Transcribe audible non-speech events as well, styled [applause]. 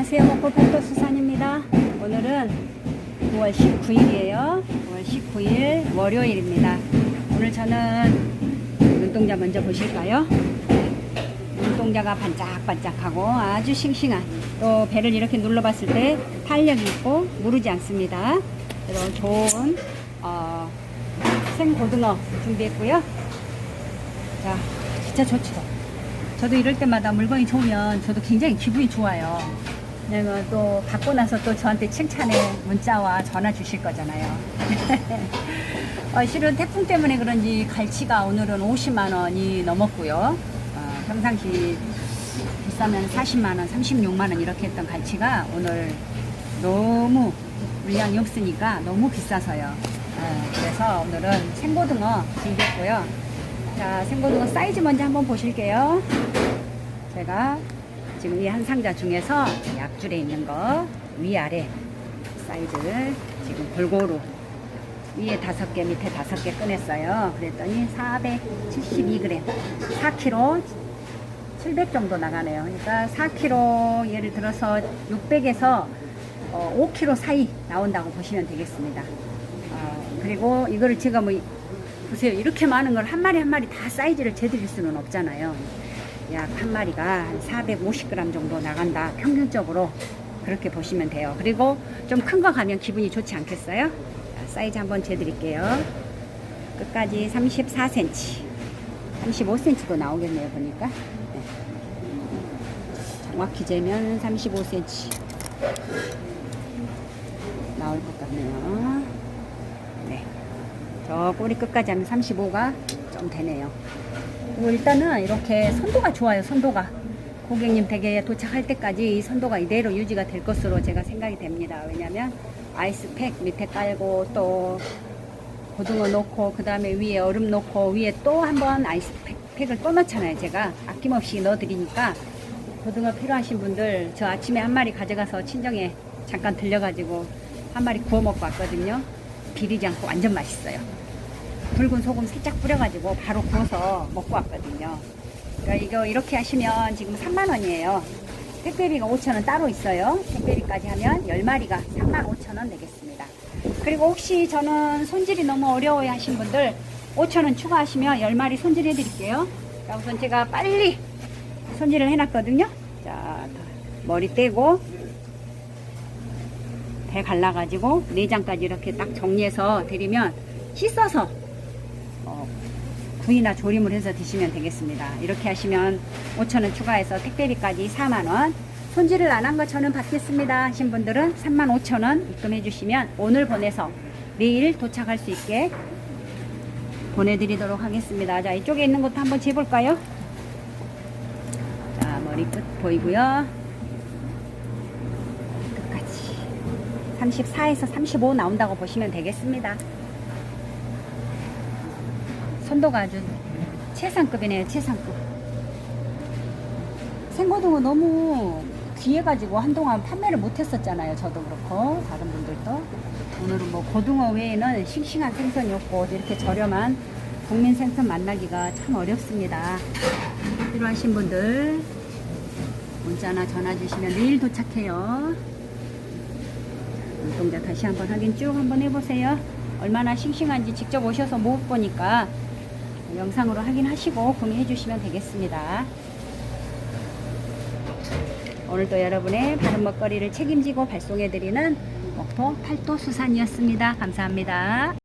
안녕하세요. 먹고 팔도 수산입니다. 오늘은 9월 19일이에요. 9월 19일 월요일입니다. 오늘 저는 눈동자 먼저 보실까요? 눈동자가 반짝반짝하고 아주 싱싱한 또 배를 이렇게 눌러봤을 때 탄력이 있고 무르지 않습니다. 이런 좋은 어, 생고등어 준비했고요. 자, 진짜 좋죠. 저도 이럴 때마다 물건이 좋으면 저도 굉장히 기분이 좋아요. 왜냐면 또 받고 나서 또 저한테 칭찬의 문자와 전화 주실 거잖아요. [laughs] 어, 실은 태풍 때문에 그런지 갈치가 오늘은 50만 원이 넘었고요. 어, 평상시 비싸면 40만 원, 36만 원 이렇게 했던 갈치가 오늘 너무 물량이 없으니까 너무 비싸서요. 어, 그래서 오늘은 생고등어 준비했고요. 자, 생고등어 사이즈 먼저 한번 보실게요. 제가 지금 이 한 상자 중에서 약줄에 있는 거 위아래 사이즈를 지금 골고루 위에 다섯 개 밑에 다섯 개 꺼냈어요. 그랬더니 472g, 4kg 700 정도 나가네요. 그러니까 4kg 예를 들어서 600에서 어, 5kg 사이 나온다고 보시면 되겠습니다. 어, 그리고 이거를 제가 뭐 보세요. 이렇게 많은 걸 한 마리 한 마리 다 사이즈를 재드릴 수는 없잖아요. 약 한 마리가 한 450g 정도 나간다. 평균적으로 그렇게 보시면 돼요. 그리고 좀 큰 거 가면 기분이 좋지 않겠어요? 자, 사이즈 한번 재드릴게요. 끝까지 34cm. 35cm도 나오겠네요. 보니까. 네. 정확히 재면 35cm 나올 것 같네요. 네. 저 꼬리 끝까지 하면 35가 좀 되네요. 그리고 일단은 이렇게 선도가 좋아요, 선도가. 고객님 댁에 도착할 때까지 이 선도가 이대로 유지가 될 것으로 제가 생각이 됩니다. 왜냐면 아이스팩 밑에 깔고 또 고등어 넣고 그 다음에 위에 얼음 넣고 위에 또 한번 아이스팩을 또 넣잖아요. 제가 아낌없이 넣어 드리니까 고등어 필요하신 분들 저 아침에 한 마리 가져가서 친정에 잠깐 들려가지고 한 마리 구워 먹고 왔거든요. 비리지 않고 완전 맛있어요. 붉은 소금 살짝 뿌려가지고 바로 구워서 먹고 왔거든요. 그러니까 이거 이렇게 하시면 지금 3만 원이에요. 택배비가 5천 원 따로 있어요. 택배비까지 하면 10마리가 3만 5천 원 내겠습니다. 그리고 혹시 저는 손질이 너무 어려워요 하신 분들 5천 원 추가하시면 10마리 손질해 드릴게요. 자, 우선 제가 빨리 손질을 해놨거든요. 자, 머리 떼고 배 갈라가지고 내장까지 이렇게 딱 정리해서 드리면 씻어서 어, 구이나 조림을 해서 드시면 되겠습니다. 이렇게 하시면 5천원 추가해서 택배비까지 4만원 손질을 안 한 거 저는 받겠습니다 하신 분들은 3만 5천원 입금해 주시면 오늘 보내서 내일 도착할 수 있게 보내드리도록 하겠습니다. 자 이쪽에 있는 것도 한번 재볼까요? 자 머리끝 보이고요. 끝까지 34에서 35 나온다고 보시면 되겠습니다. 선도가 아주 최상급이네요, 최상급. 생고등어 너무 귀해가지고 한동안 판매를 못했었잖아요. 저도 그렇고 다른 분들도 오늘은 뭐 고등어 외에는 싱싱한 생선이 없고 이렇게 저렴한 국민 생선 만나기가 참 어렵습니다. 필요하신 분들 문자나 전화 주시면 내일 도착해요. 눈동자 다시 한번 확인 쭉 한번 해보세요. 얼마나 싱싱한지 직접 오셔서 못 보니까 영상으로 확인하시고 구매해 주시면 되겠습니다. 오늘도 여러분의 바른 먹거리를 책임지고 발송해 드리는 먹토 팔도 수산이었습니다. 감사합니다.